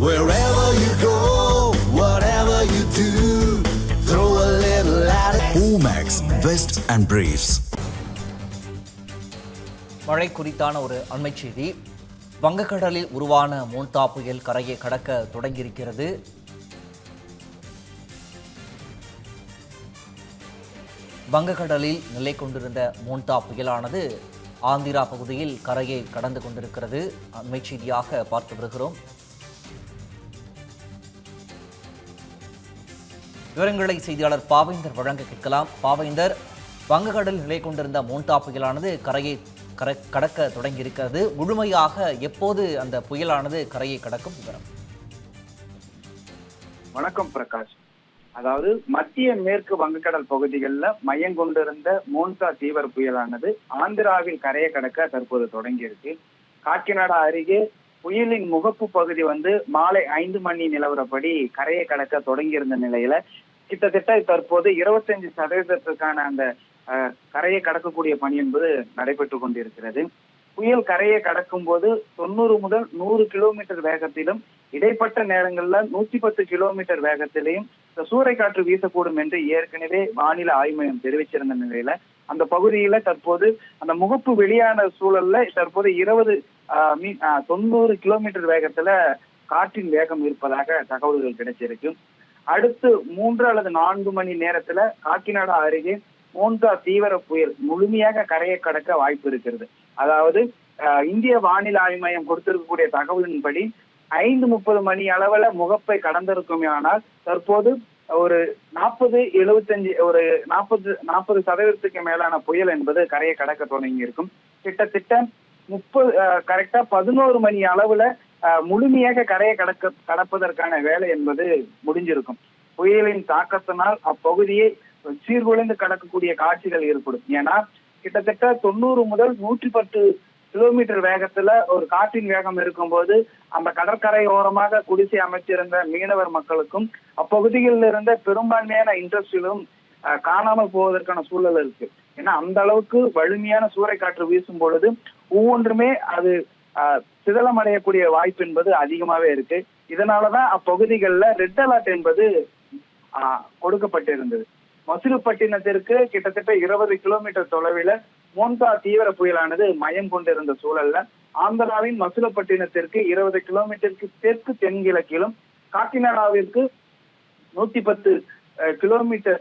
Wherever you go, whatever you do, throw a little at it. Omax, Vest and Briefs. மழை குறித்தான ஒரு அண்மை செய்தி வங்கக்கடலில் உருவான மோன்தா புயல் கரையை கடக்க தொடங்கியிருக்கிறது வங்கக்கடலில் நிலை கொண்டிருந்த மோன்தா புயலானது ஆந்திரா பகுதியில் கரையை கடந்து கொண்டிருக்கிறது அண்மை செய்தியாக பார்த்து வருகிறோம் விவரங்களை செய்தியாளர் பாவேந்தர் வழங்க கேட்கலாம். பாவேந்தர் வங்கக்கடல் நிலை கொண்டிருந்த மோன்டா புயலானது கரையை கர கடக்க தொடங்கியிருக்கிறது. முழுமையாக எப்போது அந்த புயலானது கரையை கடக்கும் விவரம்? வணக்கம் பிரகாஷ். அதாவது மத்திய மேற்கு வங்கக்கடல் பகுதிகளில் மையம் கொண்டிருந்த மோன்சா தீவிர புயலானது ஆந்திராவில் கரையை கடக்க தற்போது தொடங்கியிருக்கு. காக்கிநாடா அருகே புயலின் முகப்பு பகுதி வந்து மாலை ஐந்து மணி நிலவரப்படி கரையை கடக்க தொடங்கியிருந்த நிலையில கிட்டத்தட்ட தற்போது இருபத்தஞ்சு சதவீதத்திற்கான அந்த அஹ், கரையை கடக்கக்கூடிய பணி என்பது நடைபெற்று கொண்டிருக்கிறது. புயல் கரையை கடக்கும் போது தொண்ணூறு முதல் நூறு கிலோமீட்டர் வேகத்திலும் இடைப்பட்ட நேரங்கள்ல நூத்தி பத்து கிலோமீட்டர் வேகத்திலையும் இந்த சூறைக்காற்று வீசக்கூடும் என்று ஏற்கனவே வானிலை ஆய்வு மையம் தெரிவிச்சிருந்த நிலையில அந்த பகுதியில தற்போது அந்த முகப்பு வெளியான சூழல்ல தற்போது இருபது தொண்ணூறு கிலோமீட்டர் வேகத்துல காற்றின் வேகம் இருப்பதாக தகவல்கள் கிடைச்சிருக்கு. அடுத்து மூன்று அல்லது நான்கு மணி நேரத்துல காக்கிநாடா அருகே மோன்கா தீவிர புயல் முழுமையாக கரையை கடக்க வாய்ப்பு இருக்கிறது. அதாவது ஆஹ், இந்திய வானிலை ஆய்வு மையம் கொடுத்திருக்கக்கூடிய தகவலின்படி ஐந்து முப்பது மணி அளவுல முகப்பை கடந்திருக்குமே ஆனால் தற்போது ஒரு நாற்பது எழுபத்தஞ்சு ஒரு நாற்பது நாற்பது சதவீதத்துக்கு மேலான புயல் என்பது கரையை கடக்க தொடங்கி இருக்கும் கிட்டத்தட்ட முப்பது கரெக்டா பதினோரு மணி அளவுல ஆஹ், முழுமையாக கரையை கடக்க கடப்பதற்கான வேலை என்பது முடிஞ்சிருக்கும். புயலின் தாக்கத்தினால் அப்பகுதியை சீர்குலைந்து கடக்கக்கூடிய காட்சிகள் ஏற்படும். ஏன்னா கிட்டத்தட்ட தொண்ணூறு முதல் நூற்றி பத்து கிலோமீட்டர் வேகத்துல ஒரு காற்றின் வேகம் இருக்கும்போது அந்த கடற்கரை ஓரமாக குடிசை அமைச்சிருந்த மீனவர் மக்களுக்கும் அப்பகுதிகளில் இருந்த பெரும்பான்மையான இண்டஸ்ட்ரியிலும் அஹ், காணாமல் போவதற்கான சூழல் இருக்கு. ஏன்னா அந்த அளவுக்கு வலிமையான சூறைக்காற்று வீசும் பொழுது ஒவ்வொன்றுமே அது அஹ், சிதலம் அடையக்கூடிய வாய்ப்பு என்பது அதிகமாவே இருக்கு. இதனாலதான் அப்பகுதிகளில் ரெட் அலர்ட் என்பது ஆஹ், கொடுக்கப்பட்டிருந்தது. மசிலுப்பட்டினத்திற்கு கிட்டத்தட்ட இருபது கிலோமீட்டர் தொலைவில் மோன்கா தீவிர புயலானது மயம் கொண்டிருந்த சூழல்ல ஆந்திராவின் மசுலப்பட்டினத்திற்கு இருபது கிலோமீட்டருக்கு தெற்கு தென்கிழக்கிலும் காக்கிநாடாவிற்கு நூத்தி பத்து கிலோமீட்டர்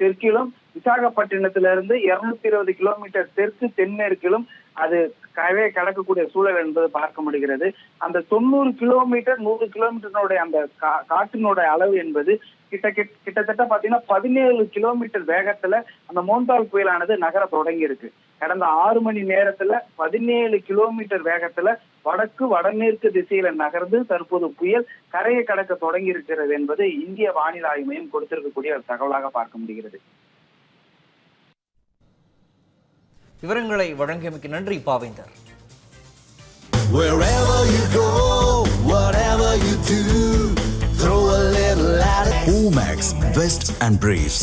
தெற்கிலும் விசாகப்பட்டினத்திலிருந்து இருநூத்தி இருபது கிலோமீட்டர் தெற்கு தென்மேற்கிலும் அது கவே கடக்கக்கூடிய சூழல் என்பது பார்க்க முடிகிறது. அந்த தொண்ணூறு கிலோமீட்டர் நூறு கிலோமீட்டர்னுடைய அந்த கா- காற்றினுடைய அளவு என்பது கிட்ட கிட்ட- கிட்டத்தட்ட பாத்தீங்கன்னா பதினேழு கிலோமீட்டர் வேகத்துல அந்த மோந்தால் புயலானது நகர தொடங்கி இருக்கு கடந்த ஆறு மணி நேரத்துல பதினேழு கிலோமீட்டர் வேகத்துல வடக்கு வடமேற்கு திசையில நகர்ந்து தற்போது புயல் கரையை கடக்க தொடங்கி இருக்கிறது என்பது இந்திய வானிலை ஆய்வு மையம் கொடுத்திருக்கக்கூடிய ஒரு தகவலாக பார்க்க முடிகிறது விவரங்களை வழங்கியமைக்கு நன்றி பாவேந்தர் Wherever you go, whatever you do, throw a little at it. Omax, Vest and Briefs.